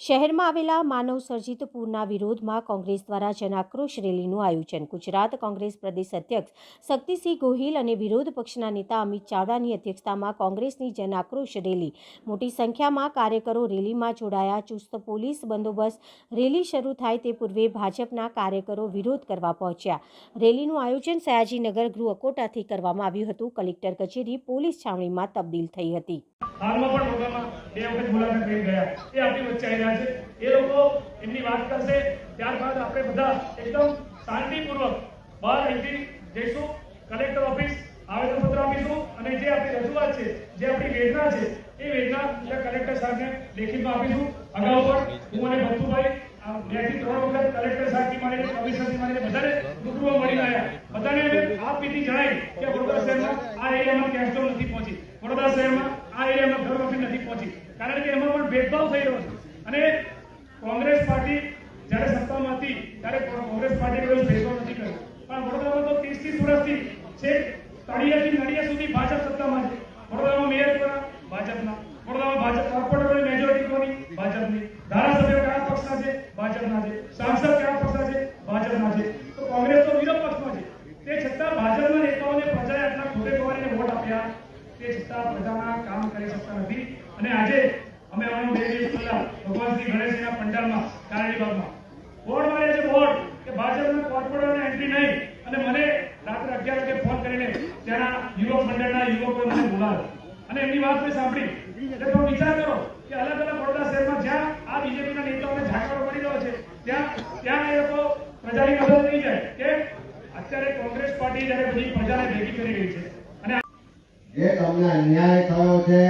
શહેરમાં આવેલા માનવ સર્જિત પૂરના વિરોધમાં કોંગ્રેસ દ્વારા જનાક્રોશ રેલીનું આયોજન. ગુજરાત કોંગ્રેસ પ્રદેશ અધ્યક્ષ શક્તિસિંહ ગોહિલ અને વિરોધ પક્ષના નેતા અમિત ચાવડાની અધ્યક્ષતામાં કોંગ્રેસની જનાક્રોશ રેલી. મોટી સંખ્યામાં કાર્યકરો રેલીમાં જોડાયા. ચુસ્ત પોલીસ બંદોબસ્ત રેલી શરૂ થાય તે પૂર્વે ભાજપના કાર્યકરો વિરોધ કરવા પહોંચ્યા. રેલીનું આયોજન સયાજીનગર ગૃહ અકોટાથી કરવામાં આવ્યું હતું. કલેક્ટર કચેરી પોલીસ છાવણીમાં તબદીલ થઈ હતી. હાલમાં પણ બે વખત મુલાકાત લઈ ગયા. એ આપણી વચ્ચે રહ્યા છે. એ લોકો એમની વાત કરશે. ત્યારબાદ આપણે બધા એકદમ શાંતિપૂર્વક બહાર અહીંથી જઈશું. કલેક્ટર ઓફિસ આવેદનપત્ર આપીશું અને જે આપણી રજૂઆત છે, જે આપણી વેદના છે, એ વેદના કલેક્ટર સાહેબને લેખિતમાં આપીશું. અગાઉ પણ હું અને ભક્તુભાઈ બેથી ત્રણ વખત કલેક્ટર સાહેબથી માંડીને કમિશનરથી મારી બધાને રૂબરૂ મળીને આવ્યા બધાને અમે આ પીધી જણાવી કે વડોદરા શહેરમાં આ એરિયામાં કેસ્ટો નથી પહોંચી વડોદરા શહેરમાં આ એરિયામાં ઘર વખત નથી પહોંચી કારણ કે એમાં પણ ભેદભાવ થઈ રહ્યો છે અને કોંગ્રેસ પાર્ટી જ્યારે સત્તામાં હતી ત્યારે ભાજપના. વડોદરામાં ભાજપ કોંગ્રેસ આપ્યા. તે અમે અમારું બે દિવસ પહેલા ભગવાન શ્રી ગણેશજીના પંડાલમાં કારણીબાગમાં બોર્ડ મારે છે બોર્ડ ભાજપના કોર્પોરેટરને એન્ટ્રી નહીં. અને મને રાત્રે અગિયાર વાગે ફોન કરીને ત્યાંના યુવક મંડળના યુવકોએ મને બોલાવ્યો. અને એમની વાત મેં સાંભળી. એટલે વિચાર કરો કે અલગ અલગ વડોદરા શહેરમાં જ્યાં આ બીજેપીના નેતાઓને ઝાકડો પડી રહ્યો છે, ત્યાં ત્યાં એ લોકો પ્રજાની મદદ નહીં જાય કે અત્યારે કોંગ્રેસ પાર્ટી જ્યારે બધી પ્રજાને ભેગી કરી રહી છે. અને જે તમને અન્યાય થયો છે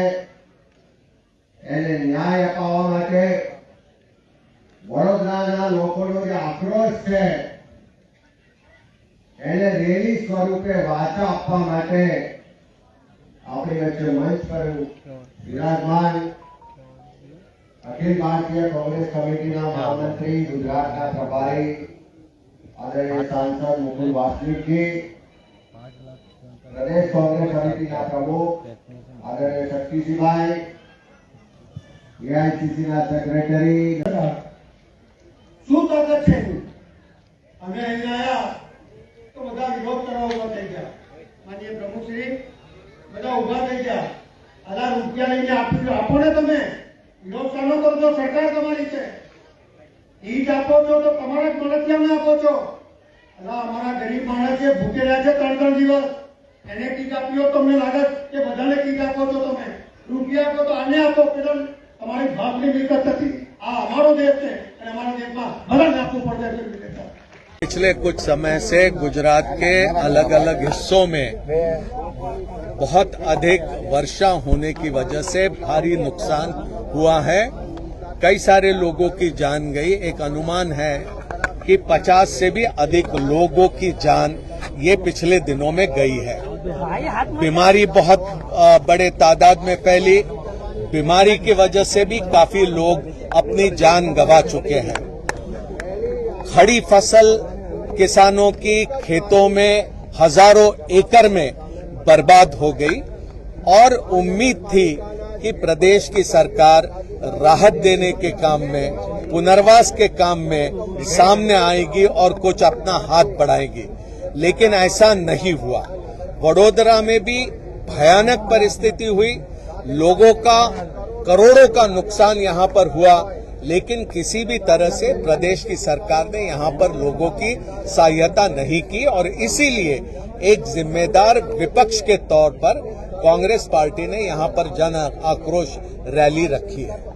વડોદરાના લોકોનો જે આક્રોશ છે એને રેલી સ્વરૂપે વાચા આપવા માટે આપણી વચ્ચે મંચ પર વિરાજમાન અખિલ ભારતીય કોંગ્રેસ કમિટીના મહામંત્રી ગુજરાતના પ્રભારી આદરણીય સાંસદ મુકુલ વાસનિકજી પ્રદેશ કોંગ્રેસ સમિતિના પ્રમુખ આદરણીય શક્તિસિંહભાઈ એઆઈસીસીના સેક્રેટરી શું તાકાત છે અમે અહીંયા આવ્યા તો બધા વિરોધ કરવા ઊભા થઈ ગયા. માનીય પ્રમુખશ્રી, બધા ઊભા થઈ ગયા. આલા રૂપિયા લઈને આપી આપો ને તમે. વિરોધ શાનો કરજો સરકાર તમારી છે. ઈજ આપો છો તો તમારા જ મળતિયાને આપો છો. અલા, અમારા ગરીબ માણસ છે ભૂખે રહ્યા છે ત્રણ ત્રણ દિવસ. એને કીટ આપ્યો તમને લાગે કે બધાને કીટ આપો છો તમે. રૂપિયા આપો તો આને આપો. પેલા તમારી ભાગની મિલકત નથી. पिछले कुछ समय से गुजरात के अलग अलग हिस्सों में बहुत अधिक वर्षा होने की वजह से भारी नुकसान हुआ है। कई सारे लोगों की जान गई। एक अनुमान है कि 50 से भी अधिक लोगों की जान ये पिछले दिनों में गई है। बीमारी बहुत बड़े तादाद में फैली। बीमारी की वजह से भी काफ़ी लोग अपनी जान गंवा चुके हैं। खड़ी फ़सल किसानों की खेतों में हज़ारों एकड़ में बर्बाद हो गई और उम्मीद थी कि प्रदेश की सरकार राहत देने के काम में, पुनर्वास के काम में सामने आएगी और कुछ अपना हाथ बढ़ाएगी। लेकिन ऐसा नहीं हुआ। वडोदरा में भी भयानक परिस्थिति हुई। लोगों का, करोड़ों का नुकसान यहाँ पर हुआ। लेकिन किसी भी तरह से प्रदेश की सरकार ने यहाँ पर लोगों की सहायता नहीं की और इसीलिए एक जिम्मेदार विपक्ष के तौर पर कांग्रेस पार्टी ने यहाँ पर जन आक्रोश रैली रखी है।